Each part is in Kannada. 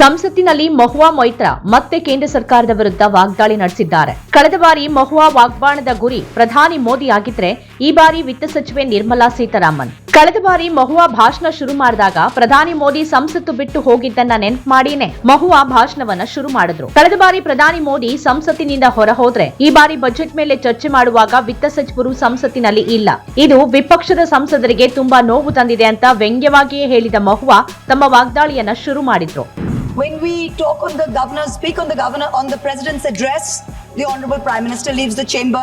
ಸಂಸತ್ತಿನಲ್ಲಿ ಮಹುವಾ ಮೊಯ್ತ್ರಾ ಮತ್ತೆ ಕೇಂದ್ರ ಸರ್ಕಾರದ ವಿರುದ್ಧ ವಾಗ್ದಾಳಿ ನಡೆಸಿದ್ದಾರೆ. ಕಳೆದ ಬಾರಿ ಮಹುವಾ ವಾಗ್ಬಾಣದ ಗುರಿ ಪ್ರಧಾನಿ ಮೋದಿ ಆಗಿದ್ರೆ ಈ ಬಾರಿ ವಿತ್ತ ಸಚಿವೆ ನಿರ್ಮಲಾ ಸೀತಾರಾಮನ್. ಕಳೆದ ಬಾರಿ ಮಹುವಾ ಭಾಷಣ ಶುರು ಮಾಡಿದಾಗ ಪ್ರಧಾನಿ ಮೋದಿ ಸಂಸತ್ತು ಬಿಟ್ಟು ಹೋಗಿದ್ದನ್ನ ನೆನ್ಪು ಮಾಡಿನೇ ಮಹುವಾ ಭಾಷಣವನ್ನ ಶುರು ಮಾಡಿದ್ರು. ಕಳೆದ ಬಾರಿ ಪ್ರಧಾನಿ ಮೋದಿ ಸಂಸತ್ತಿನಿಂದ ಹೊರ ಹೋದ್ರೆ ಈ ಬಾರಿ ಬಜೆಟ್ ಮೇಲೆ ಚರ್ಚೆ ಮಾಡುವಾಗ ವಿತ್ತ ಸಚಿವರು ಸಂಸತ್ತಿನಲ್ಲಿ ಇಲ್ಲ. ಇದು ವಿಪಕ್ಷದ ಸಂಸದರಿಗೆ ತುಂಬಾ ನೋವು ತಂದಿದೆ ಅಂತ ವ್ಯಂಗ್ಯವಾಗಿಯೇ ಹೇಳಿದ ಮಹುವಾ ತಮ್ಮ ವಾಗ್ದಾಳಿಯನ್ನ ಶುರು ಮಾಡಿದ್ರು. When we talk on the governor, speak on the governor, on the president's address, the Honorable Prime Minister leaves the chamber.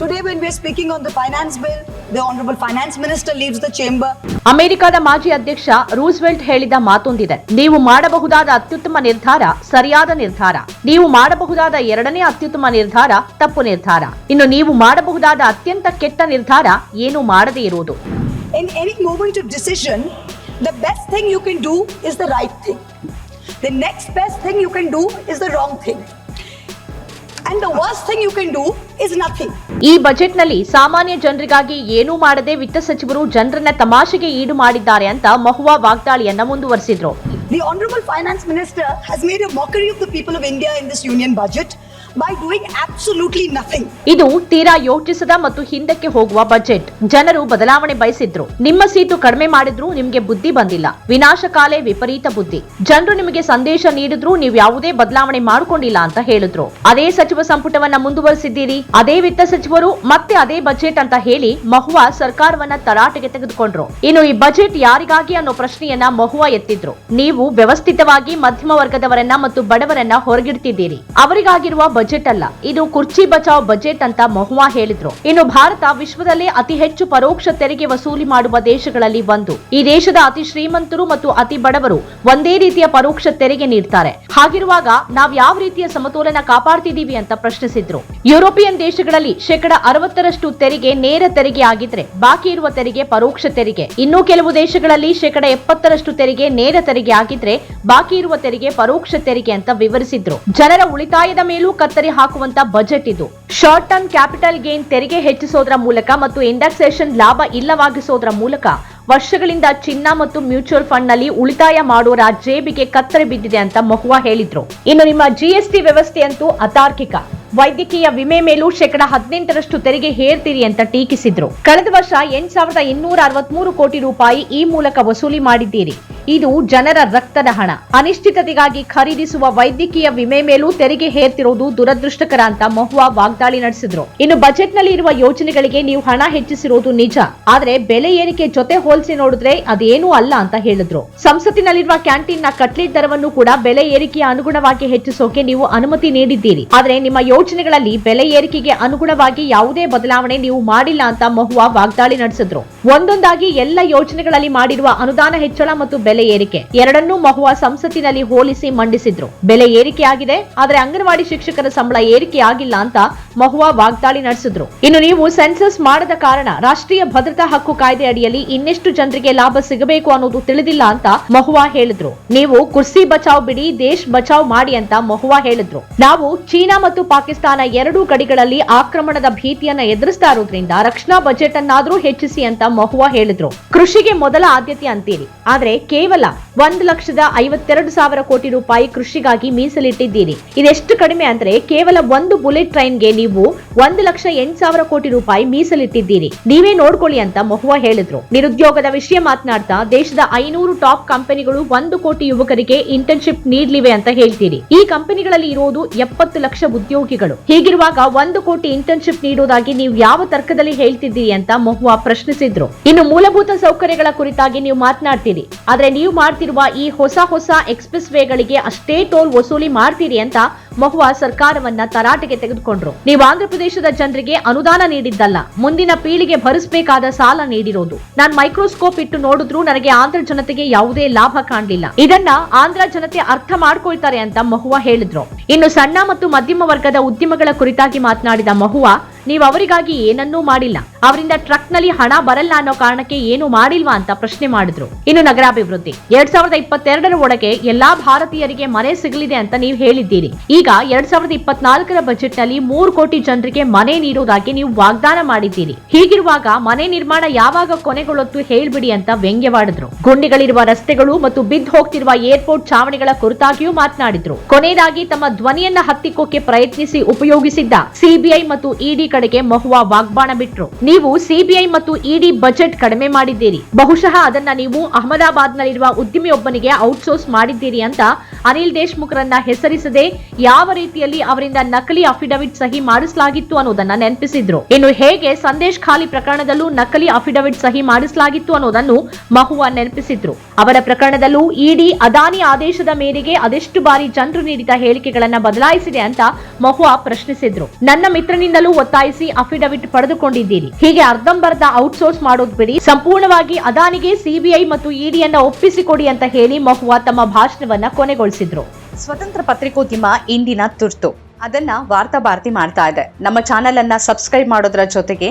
Today, when we're speaking on the finance bill, the Honorable Finance Minister leaves the chamber. ಅಮೆರಿಕದ ಮಾಜಿ ಅಧ್ಯಕ್ಷ ರೂಸ್ವೆಲ್ಟ್ ಹೇಳಿದ ಮಾತೊಂದಿದೆ ನೀವು ಮಾಡಬಹುದಾದ ಅತ್ಯುತ್ತಮ ನಿರ್ಧಾರ ಸರಿಯಾದ ನಿರ್ಧಾರ ನೀವು ಮಾಡಬಹುದಾದ ಎರಡನೇ ಅತ್ಯುತ್ತಮ ನಿರ್ಧಾರ ತಪ್ಪು ನಿರ್ಧಾರ ಇನ್ನು ನೀವು ಮಾಡಬಹುದಾದ ಅತ್ಯಂತ ಕೆಟ್ಟ ನಿರ್ಧಾರ ಏನು ಮಾಡದೇ ಇರುವುದು In any moment of decision, the best thing you can do is the right thing. The next best thing you can do is the wrong thing. And the worst thing you can do is nothing. ಈ ಬಜೆಟ್ನಲ್ಲಿ ಸಾಮಾನ್ಯ ಜನರಿಗಾಗಿ ಏನೂ ಮಾಡದೆ ವಿತ್ತ ಸಚಿವರು ಜನರನ್ನ ತಮಾಷೆಗೆ ಈಡು ಮಾಡಿದ್ದಾರೆ ಅಂತ ಮಹುವಾ ವಾಗ್ದಾಳಿಯನ್ನ ಮುಂದುವರೆಸಿದ್ರು The Honorable Finance Minister has made a mockery of the people of India in this union budget by doing absolutely nothing ಇದು ತೀರಾ ಯೋಚಿಸದ ಮತ್ತು ಹಿಂದಕ್ಕೆ ಹೋಗುವ ಬಜೆಟ್ ಜನರು ಬದಲಾವಣೆ ಬಯಸಿದ್ರು. ನಿಮ್ಮ ಸೀಟು ಕಡಿಮೆ ಮಾಡಿದ್ರು ನಿಮ್ಗೆ ಬುದ್ಧಿ ಬಂದಿಲ್ಲ. ವಿನಾಶಕಾಲೆ ವಿಪರೀತ ಬುದ್ಧಿ. ಜನರು ನಿಮಗೆ ಸಂದೇಶ ನೀಡಿದ್ರು ನೀವು ಯಾವುದೇ ಬದಲಾವಣೆ ಮಾಡಿಕೊಂಡಿಲ್ಲ ಅಂತ ಹೇಳಿದ್ರು. ಅದೇ ಸಚಿವ ಸಂಪುಟವನ್ನ ಮುಂದುವರಿಸಿದ್ದೀರಿ. ಅದೇ ವಿತ್ತ ಸಚಿವರು ಮತ್ತೆ ಅದೇ ಬಜೆಟ್ ಅಂತ ಹೇಳಿ ಮಹುವಾ ಸರ್ಕಾರವನ್ನ ತರಾಟೆಗೆ ತೆಗೆದುಕೊಂಡ್ರು. ಇನ್ನು ಈ ಬಜೆಟ್ ಯಾರಿಗಾಗಿ ಅನ್ನೋ ಪ್ರಶ್ನೆಯನ್ನ ಮಹುವಾ ಎತ್ತಿದ್ರು. ನೀವು ವ್ಯವಸ್ಥಿತವಾಗಿ ಮಧ್ಯಮ ವರ್ಗದವರನ್ನ ಮತ್ತು ಬಡವರನ್ನ ಹೊರಗಿಡ್ತಿದ್ದೀರಿ. ಅವರಿಗಾಗಿರುವ ಬಜೆಟ್ ಅಲ್ಲ. ಇದು ಕುರ್ಚಿ ಬಚಾವ್ ಬಜೆಟ್ ಅಂತ ಮಹುವಾ ಹೇಳಿದ್ರು. ಇನ್ನು ಭಾರತ ವಿಶ್ವದಲ್ಲೇ ಅತಿ ಹೆಚ್ಚು ಪರೋಕ್ಷ ತೆರಿಗೆ ವಸೂಲಿ ಮಾಡುವ ದೇಶಗಳಲ್ಲಿ ಒಂದು. ಈ ದೇಶದ ಅತಿ ಶ್ರೀಮಂತರು ಮತ್ತು ಅತಿ ಬಡವರು ಒಂದೇ ರೀತಿಯ ಪರೋಕ್ಷ ತೆರಿಗೆ ನೀಡ್ತಾರೆ. ಹಾಗಿರುವಾಗ ನಾವ್ ಯಾವ ರೀತಿಯ ಸಮತೋಲನ ಕಾಪಾಡ್ತಿದ್ದೀವಿ ಅಂತ ಪ್ರಶ್ನಿಸಿದ್ರು. ಯುರೋಪಿಯನ್ ದೇಶಗಳಲ್ಲಿ ಶೇಕಡ ಅರವತ್ತರಷ್ಟು ತೆರಿಗೆ ನೇರ ತೆರಿಗೆ ಆಗಿದ್ರೆ ಬಾಕಿ ಇರುವ ತೆರಿಗೆ ಪರೋಕ್ಷ ತೆರಿಗೆ. ಇನ್ನು ಕೆಲವು ದೇಶಗಳಲ್ಲಿ ಶೇಕಡ ಎಪ್ಪತ್ತರಷ್ಟು ತೆರಿಗೆ ನೇರ ತೆರಿಗೆ ಆಗಿದ್ರೆ ಬಾಕಿ ಇರುವ ತೆರಿಗೆ ಪರೋಕ್ಷ ತೆರಿಗೆ ಅಂತ ವಿವರಿಸಿದ್ರು. ಜನರ ಉಳಿತಾಯದ ಮೇಲೂ ಕತ್ತರಿ ಹಾಕುವಂತ ಬಜೆಟ್ ಇದು. ಶಾರ್ಟ್ ಟರ್ಮ್ ಕ್ಯಾಪಿಟಲ್ ಗೇನ್ ತೆರಿಗೆ ಹೆಚ್ಚಿಸೋದ್ರ ಮೂಲಕ ಮತ್ತು ಇಂಡೆಕ್ಸೇಷನ್ ಲಾಭ ಇಲ್ಲವಾಗಿಸೋದ್ರ ಮೂಲಕ ವರ್ಷಗಳಿಂದ ಚಿನ್ನ ಮತ್ತು ಮ್ಯೂಚುವಲ್ ಫಂಡ್ನಲ್ಲಿ ಉಳಿತಾಯ ಮಾಡೋರ ಜೇಬಿಗೆ ಕತ್ತರಿ ಬಿದ್ದಿದೆ ಅಂತ ಮಹುವಾ ಹೇಳಿದ್ರು. ಇನ್ನು ನಿಮ್ಮ ಜಿಎಸ್ಟಿ ವ್ಯವಸ್ಥೆ ಅಂತೂ ಅತಾರ್ಕಿಕ. ವೈದ್ಯಕೀಯ ವಿಮೆ ಮೇಲೂ ಶೇಕಡ ಹದಿನೆಂಟರಷ್ಟು ತೆರಿಗೆ ಹೇರ್ತೀರಿ ಅಂತ ಟೀಕಿಸಿದ್ರು. ಕಳೆದ ವರ್ಷ ಎಂಟ್ ಸಾವಿರದ ಇನ್ನೂರ ಅರವತ್ಮೂರು ಕೋಟಿ ರೂಪಾಯಿ ಈ ಮೂಲಕ ವಸೂಲಿ ಮಾಡಿದ್ದೀರಿ. ಇದು ಜನರ ರಕ್ತದ ಹಣ. ಅನಿಶ್ಚಿತತೆಗಾಗಿ ಖರೀದಿಸುವ ವೈದ್ಯಕೀಯ ವಿಮೆ ಮೇಲೂ ತೆರಿಗೆ ಹೇರ್ತಿರುವುದು ದುರದೃಷ್ಟಕರ ಅಂತ ಮಹುವಾ ವಾಗ್ದಾಳಿ ನಡೆಸಿದ್ರು. ಇನ್ನು ಬಜೆಟ್ನಲ್ಲಿ ಇರುವ ಯೋಜನೆಗಳಿಗೆ ನೀವು ಹಣ ಹೆಚ್ಚಿಸಿರುವುದು ನಿಜ. ಆದ್ರೆ ಬೆಲೆ ಏರಿಕೆ ಜೊತೆ ಹೋಲಿಸಿ ನೋಡಿದ್ರೆ ಅದೇನೂ ಅಲ್ಲ ಅಂತ ಹೇಳಿದ್ರು. ಸಂಸತ್ತಿನಲ್ಲಿರುವ ಕ್ಯಾಂಟೀನ್ನ ಕಟ್ಲೆಟ್ ದರವನ್ನು ಕೂಡ ಬೆಲೆ ಏರಿಕೆಯ ಅನುಗುಣವಾಗಿ ಹೆಚ್ಚಿಸೋಕೆ ನೀವು ಅನುಮತಿ ನೀಡಿದ್ದೀರಿ. ಆದ್ರೆ ನಿಮ್ಮ ಯೋಜನೆಗಳಲ್ಲಿ ಬೆಲೆ ಏರಿಕೆಗೆ ಅನುಗುಣವಾಗಿ ಯಾವುದೇ ಬದಲಾವಣೆ ನೀವು ಮಾಡಿಲ್ಲ ಅಂತ ಮಹುವಾ ವಾಗ್ದಾಳಿ ನಡೆಸಿದ್ರು. ಒಂದೊಂದಾಗಿ ಎಲ್ಲ ಯೋಜನೆಗಳಲ್ಲಿ ಮಾಡಿರುವ ಅನುದಾನ ಹೆಚ್ಚಳ ಮತ್ತು ಬೆಲೆ ಏರಿಕೆ. ಎರಡನ್ನೂ ಮಹುವಾ ಸಂಸತ್ತಿನಲ್ಲಿ ಹೋಲಿಸಿ ಮಂಡಿಸಿದ್ರು. ಬೆಲೆ ಏರಿಕೆ ಆಗಿದೆ, ಆದ್ರೆ ಅಂಗನವಾಡಿ ಶಿಕ್ಷಕರ ಸಂಬಳ ಏರಿಕೆ ಆಗಿಲ್ಲ ಅಂತ ಮಹುವಾ ವಾಗ್ದಾಳಿ ನಡೆಸಿದ್ರು. ಇನ್ನು ನೀವು ಸೆನ್ಸಸ್ ಮಾಡದ ಕಾರಣ ರಾಷ್ಟ್ರೀಯ ಭದ್ರತಾ ಹಕ್ಕು ಕಾಯ್ದೆ ಅಡಿಯಲ್ಲಿ ಇನ್ನೆಷ್ಟು ಜನರಿಗೆ ಲಾಭ ಸಿಗಬೇಕು ಅನ್ನೋದು ತಿಳಿದಿಲ್ಲ ಅಂತ ಮಹುವಾ ಹೇಳಿದ್ರು. ನೀವು ಕುರ್ಸಿ ಬಚಾವ್ ಬಿಡಿ, ದೇಶ್ ಬಚಾವ್ ಮಾಡಿ ಅಂತ ಮಹುವಾ ಹೇಳಿದ್ರು. ನಾವು ಚೀನಾ ಮತ್ತು ಪಾಕಿಸ್ತಾನ ಎರಡೂ ಗಡಿಗಳಲ್ಲಿ ಆಕ್ರಮಣದ ಭೀತಿಯನ್ನ ಎದುರಿಸ್ತಾ ಇರೋದ್ರಿಂದ ರಕ್ಷಣಾ ಬಜೆಟ್ ಅನ್ನಾದ್ರೂ ಹೆಚ್ಚಿಸಿ ಅಂತ ಮಹುವಾ ಹೇಳಿದ್ರು. ಕೃಷಿಗೆ ಮೊದಲ ಆದ್ಯತೆ ಅಂತೀರಿ. ಆದ್ರೆ ಕೇವಲ ಒಂದು ಲಕ್ಷದ ಐವತ್ತೆರಡು ಸಾವಿರ ಕೋಟಿ ರೂಪಾಯಿ ಕೃಷಿಗಾಗಿ ಮೀಸಲಿಟ್ಟಿದ್ದೀರಿ. ಇದೆಷ್ಟು ಕಡಿಮೆ ಅಂದ್ರೆ ಕೇವಲ ಒಂದು ಬುಲೆಟ್ ಟ್ರೈನ್ಗೆ ನೀವು ಒಂದು ಲಕ್ಷ ಎಂಟು ಸಾವಿರ ಕೋಟಿ ರೂಪಾಯಿ ಮೀಸಲಿಟ್ಟಿದ್ದೀರಿ. ನೀವೇ ನೋಡ್ಕೊಳ್ಳಿ ಅಂತ ಮಹುವಾ ಹೇಳಿದ್ರು. ನಿರುದ್ಯೋಗದ ವಿಷಯ ಮಾತನಾಡ್ತಾ ದೇಶದ ಐನೂರು ಟಾಪ್ ಕಂಪನಿಗಳು ಒಂದು ಕೋಟಿ ಯುವಕರಿಗೆ ಇಂಟರ್ನ್ಶಿಪ್ ನೀಡ್ಲಿವೆ ಅಂತ ಹೇಳ್ತೀರಿ. ಈ ಕಂಪನಿಗಳಲ್ಲಿ ಇರೋದು ಎಪ್ಪತ್ತು ಲಕ್ಷ ಉದ್ಯೋಗಿಗಳು. ಹೀಗಿರುವಾಗ ಒಂದು ಕೋಟಿ ಇಂಟರ್ನ್ಶಿಪ್ ನೀಡೋದಾಗಿ ನೀವು ಯಾವ ತರ್ಕದಲ್ಲಿ ಹೇಳ್ತಿದ್ದೀರಿ ಅಂತ ಮಹುವಾ ಪ್ರಶ್ನಿಸಿದ್ರು. ಇನ್ನು ಮೂಲಭೂತ ಸೌಕರ್ಯಗಳ ಕುರಿತಾಗಿ ನೀವು ಮಾತನಾಡ್ತೀರಿ. ಆದ್ರೆ ನೀವು ಮಾಡ್ತಿರುವ ಈ ಹೊಸ ಹೊಸ ಎಕ್ಸ್ಪ್ರೆಸ್ ವೇಗಳಿಗೆ ಅಷ್ಟೇ ಟೋಲ್ ವಸೂಲಿ ಮಾಡ್ತೀರಿ ಅಂತ ಮಹುವಾ ಸರ್ಕಾರವನ್ನ ತರಾಟೆಗೆ ತೆಗೆದುಕೊಂಡ್ರು. ನೀವು ಆಂಧ್ರಪ್ರದೇಶದ ಜನರಿಗೆ ಅನುದಾನ ನೀಡಿದ್ದಲ್ಲ, ಮುಂದಿನ ಪೀಳಿಗೆ ಭರಿಸಬೇಕಾದ ಸಾಲ ನೀಡಿರೋದು. ನಾನ್ ಮೈಕ್ರೋಸ್ಕೋಪ್ ಇಟ್ಟು ನೋಡಿದ್ರು ನನಗೆ ಆಂಧ್ರ ಜನತೆಗೆ ಯಾವುದೇ ಲಾಭ ಕಾಣಲಿಲ್ಲ. ಇದನ್ನ ಆಂಧ್ರ ಜನತೆ ಅರ್ಥ ಮಾಡ್ಕೊಳ್ತಾರೆ ಅಂತ ಮಹುವಾ ಹೇಳಿದ್ರು. ಇನ್ನು ಸಣ್ಣ ಮತ್ತು ಮಧ್ಯಮ ವರ್ಗದ ಉದ್ಯಮಗಳ ಕುರಿತಾಗಿ ಮಾತನಾಡಿದ ಮಹುವಾ ನೀವು ಅವರಿಗಾಗಿ ಏನನ್ನೂ ಮಾಡಿಲ್ಲ. ಅವರಿಂದ ಟ್ರಕ್ನಲ್ಲಿ ಹಣ ಬರಲ್ಲ ಅನ್ನೋ ಕಾರಣಕ್ಕೆ ಏನು ಮಾಡಿಲ್ವಾ ಅಂತ ಪ್ರಶ್ನೆ ಮಾಡಿದ್ರು. ಇನ್ನು ನಗರಾಭಿವೃದ್ಧಿ. ಎರಡ್ ಸಾವಿರದ ಇಪ್ಪತ್ತೆರಡರ ಒಳಗೆ ಎಲ್ಲಾ ಭಾರತೀಯರಿಗೆ ಮನೆ ಸಿಗಲಿದೆ ಅಂತ ನೀವು ಹೇಳಿದ್ದೀರಿ. ಈಗ ಎರಡ್ ಸಾವಿರದ ಇಪ್ಪತ್ನಾಲ್ಕರ ಬಜೆಟ್ನಲ್ಲಿ ಮೂರು ಕೋಟಿ ಜನರಿಗೆ ಮನೆ ನೀಡುವುದಾಗಿ ನೀವು ವಾಗ್ದಾನ ಮಾಡಿದ್ದೀರಿ. ಹೀಗಿರುವಾಗ ಮನೆ ನಿರ್ಮಾಣ ಯಾವಾಗ ಕೊನೆಗೊಳ್ಳುತ್ತು ಹೇಳ್ಬಿಡಿ ಅಂತ ವ್ಯಂಗ್ಯವಾಡಿದ್ರು. ಗುಂಡಿಗಳಿರುವ ರಸ್ತೆಗಳು ಮತ್ತು ಬಿದ್ದು ಹೋಗ್ತಿರುವ ಏರ್ಪೋರ್ಟ್ ಛಾವಣಿಗಳ ಕುರಿತಾಗಿಯೂ ಮಾತನಾಡಿದ್ರು. ಕೊನೆಯದಾಗಿ ತಮ್ಮ ಧ್ವನಿಯನ್ನ ಹತ್ತಿಕ್ಕೋಕೆ ಪ್ರಯತ್ನಿಸಿ ಉಪಯೋಗಿಸಿದ್ದ ಸಿಬಿಐ ಮತ್ತು ಇಡಿ ಕಡೆಗೆ ಮಹುವಾ ವಾಗ್ಬಾಣ ಬಿಟ್ರು. ನೀವು ಸಿಬಿಐ ಮತ್ತು ಇಡಿ ಬಜೆಟ್ ಕಡಿಮೆ ಮಾಡಿದ್ದೀರಿ. ಬಹುಶಃ ಅದನ್ನ ನೀವು ಅಹಮದಾಬಾದ್ ನಲ್ಲಿರುವ ಉದ್ಯಮಿಯೊಬ್ಬನಿಗೆ ಔಟ್ಸೋರ್ಸ್ ಮಾಡಿದ್ದೀರಿ ಅಂತ ಅನಿಲ್ ದೇಶ್ಮುಖ್ರನ್ನ ಹೆಸರಿಸದೆ ಯಾವ ರೀತಿಯಲ್ಲಿ ಅವರಿಂದ ನಕಲಿ ಅಫಿಡವಿಟ್ ಸಹಿ ಮಾಡಿಸಲಾಗಿತ್ತು ಅನ್ನೋದನ್ನ ನೆನಪಿಸಿದ್ರು. ಇನ್ನು ಹೇಗೆ ಸಂದೇಶ್ ಖಾಲಿ ಪ್ರಕರಣದಲ್ಲೂ ನಕಲಿ ಅಫಿಡವಿಟ್ ಸಹಿ ಮಾಡಿಸಲಾಗಿತ್ತು ಅನ್ನೋದನ್ನು ಮಹುವಾ ನೆನಪಿಸಿದ್ರು. ಅವರ ಪ್ರಕರಣದಲ್ಲೂ ಇಡಿ ಅದಾನಿ ಆದೇಶದ ಮೇರೆಗೆ ಅದೆಷ್ಟು ಬಾರಿ ಜನರು ನೀಡಿದ ಹೇಳಿಕೆಗಳನ್ನ ಬದಲಾಯಿಸಿದೆ ಅಂತ ಮಹುವಾ ಪ್ರಶ್ನಿಸಿದ್ರು. ನನ್ನ ಮಿತ್ರನಿಂದಲೂ ಒತ್ತಾಯಿಸಿ ಅಫಿಡವಿಟ್ ಪಡೆದುಕೊಂಡಿದ್ದೀರಿ. ಹೀಗೆ ಅರ್ಧಂಬರ್ಧ ಔಟ್ಸೋರ್ಸ್ ಮಾಡೋದು ಬಿಡಿ. ಸಂಪೂರ್ಣವಾಗಿ ಅದಾನಿಗೆ ಸಿಬಿಐ ಮತ್ತು ಇಡಿಯನ್ನ ಒಪ್ಪಿಸಿಕೊಡಿ ಅಂತ ಹೇಳಿ ಮಹುವಾ ತಮ್ಮ ಭಾಷಣವನ್ನ ಕೊನೆಗೊಳಿಸಿದ್ರು. ಸ್ವತಂತ್ರ ಪತ್ರಿಕೋದ್ಯಮ ಇಂದಿನ ತುರ್ತು. ಅದನ್ನ ವಾರ್ತಾ ಭಾರತಿ ಮಾಡ್ತಾ ಇದೆ. ನಮ್ಮ ಚಾನೆಲ್ ಅನ್ನ ಸಬ್ಸ್ಕ್ರೈಬ್ ಮಾಡೋದ್ರ ಜೊತೆಗೆ